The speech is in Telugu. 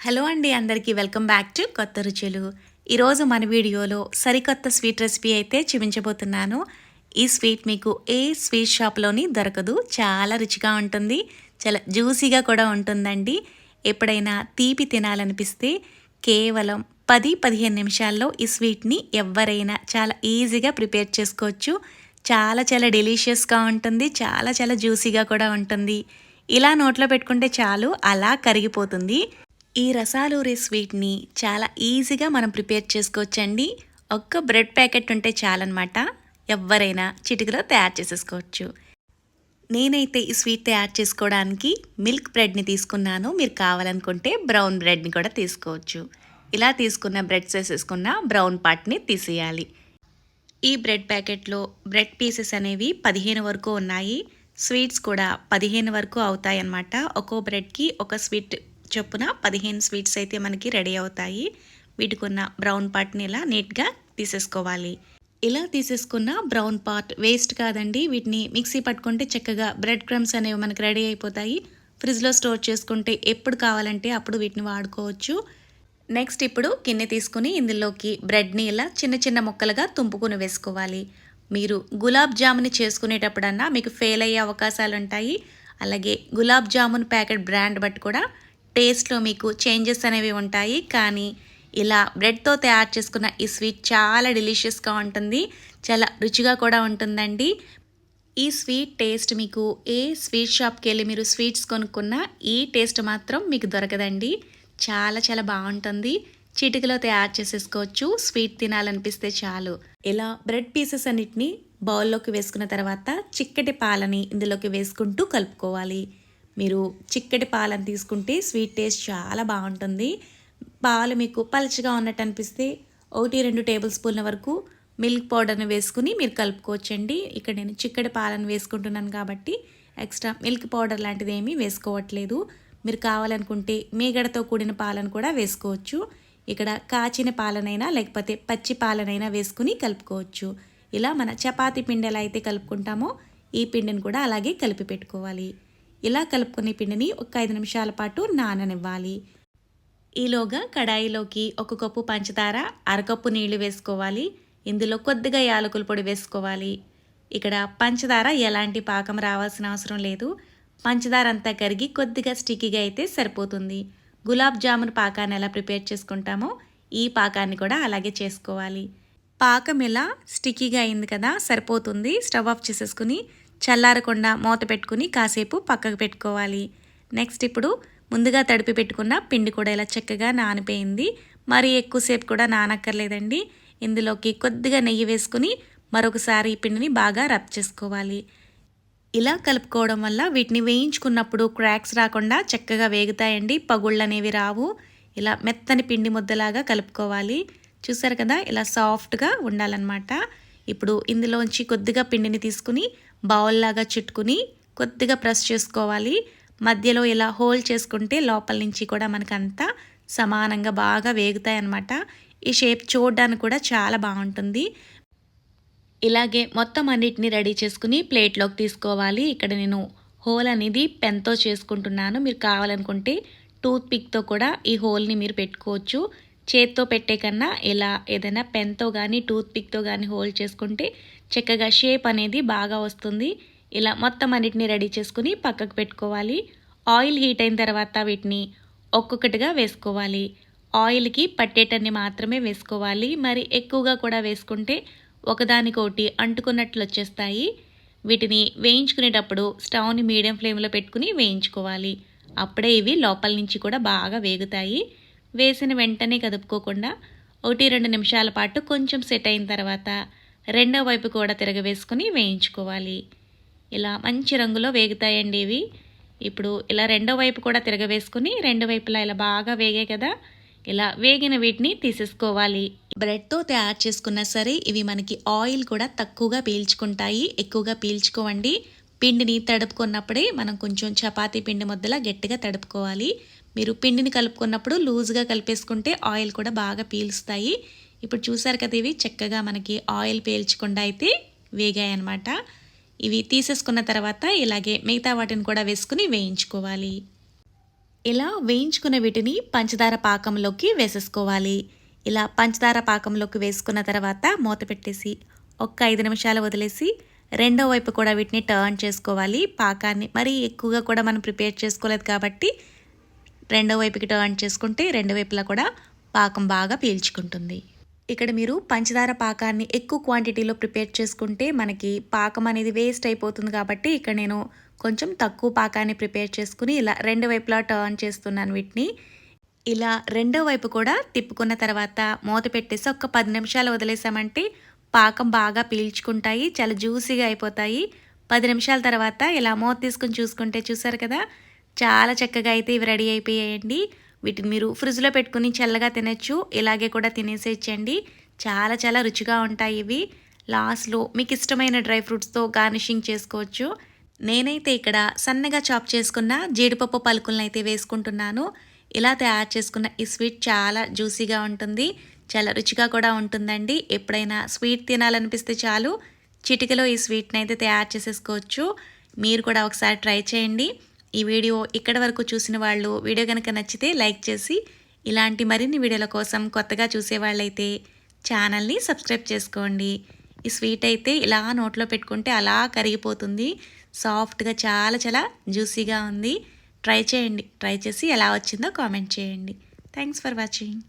హలో అండి అందరికీ వెల్కమ్ బ్యాక్ టు కొత్త రుచులు. ఈరోజు మన వీడియోలో సరికొత్త స్వీట్ రెసిపీ అయితే చూపించబోతున్నాను. ఈ స్వీట్ మీకు ఏ స్వీట్ షాప్లోని దొరకదు. చాలా రుచిగా ఉంటుంది. చాలా జ్యూసీగా కూడా ఉంటుందండి. ఎప్పుడైనా తీపి తినాలనిపిస్తే కేవలం పది పదిహేను నిమిషాల్లో ఈ స్వీట్ని ఎవరైనా చాలా ఈజీగా ప్రిపేర్ చేసుకోవచ్చు. చాలా చాలా డెలీషియస్గా ఉంటుంది. చాలా చాలా జ్యూసీగా కూడా ఉంటుంది. ఇలా నోట్లో పెట్టుకుంటే చాలు అలా కరిగిపోతుంది. ఈ రసాలూరి స్వీట్ని చాలా ఈజీగా మనం ప్రిపేర్ చేసుకోవచ్చండి. ఒక్క బ్రెడ్ ప్యాకెట్ ఉంటే చాలన్నమాట. ఎవరైనా చిటికలో తయారు చేసేసుకోవచ్చు. నేనైతే ఈ స్వీట్ తయారు చేసుకోవడానికి మిల్క్ బ్రెడ్ని తీసుకున్నాను. మీరు కావాలనుకుంటే బ్రౌన్ బ్రెడ్ని కూడా తీసుకోవచ్చు. ఇలా తీసుకున్న బ్రెడ్స్ వేసేసుకున్న బ్రౌన్ పార్ట్ని తీసేయాలి. ఈ బ్రెడ్ ప్యాకెట్లో బ్రెడ్ పీసెస్ అనేవి పదిహేను వరకు ఉన్నాయి. స్వీట్స్ కూడా పదిహేను వరకు అవుతాయన్నమాట. ఒక్కో బ్రెడ్కి ఒక స్వీట్ చొప్పున పదిహేను స్వీట్స్ అయితే మనకి రెడీ అవుతాయి. వీటికి ఉన్న బ్రౌన్ పార్ట్ని ఇలా నీట్గా తీసేసుకోవాలి. ఇలా తీసేసుకున్న బ్రౌన్ పార్ట్ వేస్ట్ కాదండి. వీటిని మిక్సీ పట్టుకుంటే చక్కగా బ్రెడ్ క్రమ్స్ అనేవి మనకి రెడీ అయిపోతాయి. ఫ్రిడ్జ్లో స్టోర్ చేసుకుంటే ఎప్పుడు కావాలంటే అప్పుడు వీటిని వాడుకోవచ్చు. నెక్స్ట్ ఇప్పుడు గిన్నె తీసుకుని ఇందులోకి బ్రెడ్ని ఇలా చిన్న చిన్న ముక్కలుగా తుంపుకుని వేసుకోవాలి. మీరు గులాబ్ జాముని చేసుకునేటప్పుడన్నా మీకు ఫెయిల్ అయ్యే అవకాశాలు ఉంటాయి అలాగే గులాబ్ జామున్ ప్యాకెట్ బ్రాండ్ బట్టి కూడా టేస్ట్లో మీకు చేంజెస్ అనేవి ఉంటాయి. కానీ ఇలా బ్రెడ్తో తయారు చేసుకున్న ఈ స్వీట్ చాలా డెలిషియస్గా ఉంటుంది. చాలా రుచిగా కూడా ఉంటుందండి. ఈ స్వీట్ టేస్ట్ మీకు ఏ స్వీట్ షాప్కి వెళ్ళి మీరు స్వీట్స్ కొనుక్కున్నా ఈ టేస్ట్ మాత్రం మీకు దొరకదండి. చాలా చాలా బాగుంటుంది. చిటికలో తయారు చేసేసుకోవచ్చు. స్వీట్ తినాలనిపిస్తే చాలు. ఇలా బ్రెడ్ పీసెస్ అన్నిటిని బౌల్లోకి వేసుకున్న తర్వాత చిక్కటి పాలని ఇందులోకి వేసుకుంటూ కలుపుకోవాలి. మీరు చిక్కటి పాలను తీసుకుంటే స్వీట్ టేస్ట్ చాలా బాగుంటుంది. పాలు మీకు పలచగా ఉన్నట్టు అనిపిస్తే ఒకటి రెండు టేబుల్ స్పూన్ల వరకు మిల్క్ పౌడర్ని వేసుకుని మీరు కలుపుకోవచ్చండి. ఇక్కడ నేను చిక్కటి పాలను వేసుకుంటున్నాను కాబట్టి ఎక్స్ట్రా మిల్క్ పౌడర్ లాంటిది ఏమీ వేసుకోవట్లేదు. మీరు కావాలనుకుంటే మీగడతో కూడిన పాలను కూడా వేసుకోవచ్చు. ఇక్కడ కాచిన పాలనైనా లేకపోతే పచ్చి పాలనైనా వేసుకుని కలుపుకోవచ్చు. ఇలా మన చపాతీ పిండి ఎలా అయితే కలుపుకుంటామో ఈ పిండిని కూడా అలాగే కలిపి పెట్టుకోవాలి. ఇలా కలుపుకునే పిండిని ఒక ఐదు నిమిషాల పాటు నాననివ్వాలి. ఈలోగా కడాయిలోకి ఒక కప్పు పంచదార అరకప్పు నీళ్ళు వేసుకోవాలి. ఇందులో కొద్దిగా యాలకుల పొడి వేసుకోవాలి. ఇక్కడ పంచదార ఎలాంటి పాకం రావాల్సిన అవసరం లేదు. పంచదార అంతా కరిగి కొద్దిగా స్టిక్కీగా అయితే సరిపోతుంది. గులాబ్ జామున్ పాకాన్ని ఎలా ప్రిపేర్ చేసుకుంటామో ఈ పాకాన్ని కూడా అలాగే చేసుకోవాలి. పాకం ఇలా స్టిక్కీగా అయింది కదా సరిపోతుంది. స్టవ్ ఆఫ్ చేసేసుకుని చల్లారకుండా మూత పెట్టుకుని కాసేపు పక్కకు పెట్టుకోవాలి. నెక్స్ట్ ఇప్పుడు ముందుగా తడిపి పెట్టుకున్న పిండి కూడా ఇలా చక్కగా నానిపోయింది. మరి ఎక్కువసేపు కూడా నానక్కర్లేదండి. ఇందులోకి కొద్దిగా నెయ్యి వేసుకుని మరొకసారి ఈ పిండిని బాగా రబ్ చేసుకోవాలి. ఇలా కలుపుకోవడం వల్ల వీటిని వేయించుకున్నప్పుడు క్రాక్స్ రాకుండా చక్కగా వేగుతాయండి. పగుళ్ళు అనేవి రావు. ఇలా మెత్తని పిండి ముద్దలాగా కలుపుకోవాలి. చూసారు కదా ఇలా సాఫ్ట్గా ఉండాలన్నమాట. ఇప్పుడు ఇందులోంచి కొద్దిగా పిండిని తీసుకుని బౌల్లాగా చుట్టుకుని కొద్దిగా ప్రెస్ చేసుకోవాలి. మధ్యలో ఇలా హోల్ చేసుకుంటే లోపల నుంచి కూడా మనకంతా సమానంగా బాగా వేగుతాయి అన్నమాట ఈ షేప్ చూడడానికి కూడా చాలా బాగుంటుంది. ఇలాగే మొత్తం అన్నిటిని రెడీ చేసుకుని ప్లేట్లోకి తీసుకోవాలి. ఇక్కడ నేను హోల్ అనేది పెన్తో చేసుకుంటున్నాను. మీరు కావాలనుకుంటే టూత్ పిక్తో కూడా ఈ హోల్ని మీరు పెట్టుకోవచ్చు. చేత్తో పెట్టే కన్నా ఇలా ఏదైనా పెన్తో కానీ టూత్ పిక్తో కానీ హోల్డ్ చేసుకుంటే చక్కగా షేప్ అనేది బాగా వస్తుంది. ఇలా మొత్తం అన్నిటిని రెడీ చేసుకుని పక్కకు పెట్టుకోవాలి. ఆయిల్ హీట్ అయిన తర్వాత వీటిని ఒక్కొక్కటిగా వేసుకోవాలి. ఆయిల్కి పట్టేటన్ని మాత్రమే వేసుకోవాలి. మరి ఎక్కువగా కూడా వేసుకుంటే ఒకదానికొకటి అంటుకున్నట్లు వచ్చేస్తాయి. వీటిని వేయించుకునేటప్పుడు స్టవ్ని మీడియం ఫ్లేమ్లో పెట్టుకుని వేయించుకోవాలి. అప్పుడే ఇవి లోపల నుంచి కూడా బాగా వేగుతాయి. వేసిన వెంటనే కదుపుకోకుండా ఒకటి రెండు నిమిషాల పాటు కొంచెం సెట్ అయిన తర్వాత రెండో వైపు కూడా తిరగవేసుకుని వేయించుకోవాలి. ఇలా మంచి రంగులో వేగుతాయండి ఇవి. ఇప్పుడు ఇలా రెండో వైపు కూడా తిరగవేసుకుని రెండు వైపులా ఇలా బాగా వేగే కదా. ఇలా వేగిన వీటిని తీసేసుకోవాలి. బ్రెడ్తో తయారు చేసుకున్నా సరే ఇవి మనకి ఆయిల్ కూడా తక్కువగా పీల్చుకుంటాయి. ఎక్కువగా పీల్చుకోవండి. పిండిని తడుపుకున్నప్పుడే మనం కొంచెం చపాతీ పిండి ముద్దలా గట్టిగా తడుపుకోవాలి. మీరు పిండిని కలుపుకున్నప్పుడు లూజ్గా కలిపేసుకుంటే ఆయిల్ కూడా బాగా పీలుస్తాయి. ఇప్పుడు చూసారు కదా ఇవి చక్కగా మనకి ఆయిల్ పీల్చకుండా అయితే వేగాయి అనమాట ఇవి తీసేసుకున్న తర్వాత ఇలాగే మిగతా వాటిని కూడా వేసుకుని వేయించుకోవాలి. ఇలా వేయించుకున్న వీటిని పంచదార పాకంలోకి వేసేసుకోవాలి. ఇలా పంచదార పాకంలోకి వేసుకున్న తర్వాత మూత పెట్టేసి ఒక్క ఐదు నిమిషాలు వదిలేసి రెండో వైపు కూడా వీటిని టర్న్ చేసుకోవాలి. పాకాన్ని మరీ ఎక్కువగా కూడా మనం ప్రిపేర్ చేసుకోలేదు కాబట్టి రెండో వైపుకి టర్న్ చేసుకుంటే రెండు వైపులా కూడా పాకం బాగా పీల్చుకుంటుంది. ఇక్కడ మీరు పంచదార పాకాన్ని ఎక్కువ క్వాంటిటీలో ప్రిపేర్ చేసుకుంటే మనకి పాకం అనేది వేస్ట్ అయిపోతుంది కాబట్టి ఇక్కడ నేను కొంచెం తక్కువ పాకాన్ని ప్రిపేర్ చేసుకుని ఇలా రెండు వైపులా టర్న్ చేస్తున్నాను వీటిని. ఇలా రెండో వైపు కూడా తిప్పుకున్న తర్వాత మూత పెట్టేసి ఒక పది నిమిషాలు వదిలేసామంటే పాకం బాగా పీల్చుకుంటాయి చాలా జ్యూసీగా అయిపోతాయి. పది నిమిషాల తర్వాత ఇలా మూత తీసుకుని చూసుకుంటే చూసారు కదా చాలా చక్కగా అయితే ఇవి రెడీ అయిపోయాయండి. వీటిని మీరు ఫ్రిడ్జ్లో పెట్టుకుని చల్లగా తినచ్చు. ఇలాగే కూడా తినేసేయచ్చండి. చాలా చాలా రుచిగా ఉంటాయి ఇవి. లాస్ట్లో మీకు ఇష్టమైన డ్రై ఫ్రూట్స్తో గార్నిషింగ్ చేసుకోవచ్చు. నేనైతే ఇక్కడ సన్నగా చాప్ చేసుకున్న జీడిపప్పు పలుకులను అయితే వేసుకుంటున్నాను. ఇలా తయారు చేసుకున్న ఈ స్వీట్ చాలా జ్యూసీగా ఉంటుంది. చాలా రుచిగా కూడా ఉంటుందండి. ఎప్పుడైనా స్వీట్ తినాలనిపిస్తే చాలు. చిటికలో ఈ స్వీట్ని అయితే తయారు చేసేసుకోవచ్చు. మీరు కూడా ఒకసారి ట్రై చేయండి. ఈ వీడియో ఇక్కడ వరకు చూసిన వాళ్ళు వీడియో కనుక నచ్చితే లైక్ చేసి ఇలాంటి మరిన్ని వీడియోల కోసం కొత్తగా చూసేవాళ్ళైతే ఛానల్ని సబ్స్క్రైబ్ చేసుకోండి. ఈ స్వీట్ అయితే ఇలా నోట్లో పెట్టుకుంటే అలా కరిగిపోతుంది. సాఫ్ట్గా చాలా చాలా జ్యూసీగా ఉంది. ట్రై చేయండి. ట్రై చేసి ఎలా వచ్చిందో కామెంట్ చేయండి. Thanks for watching.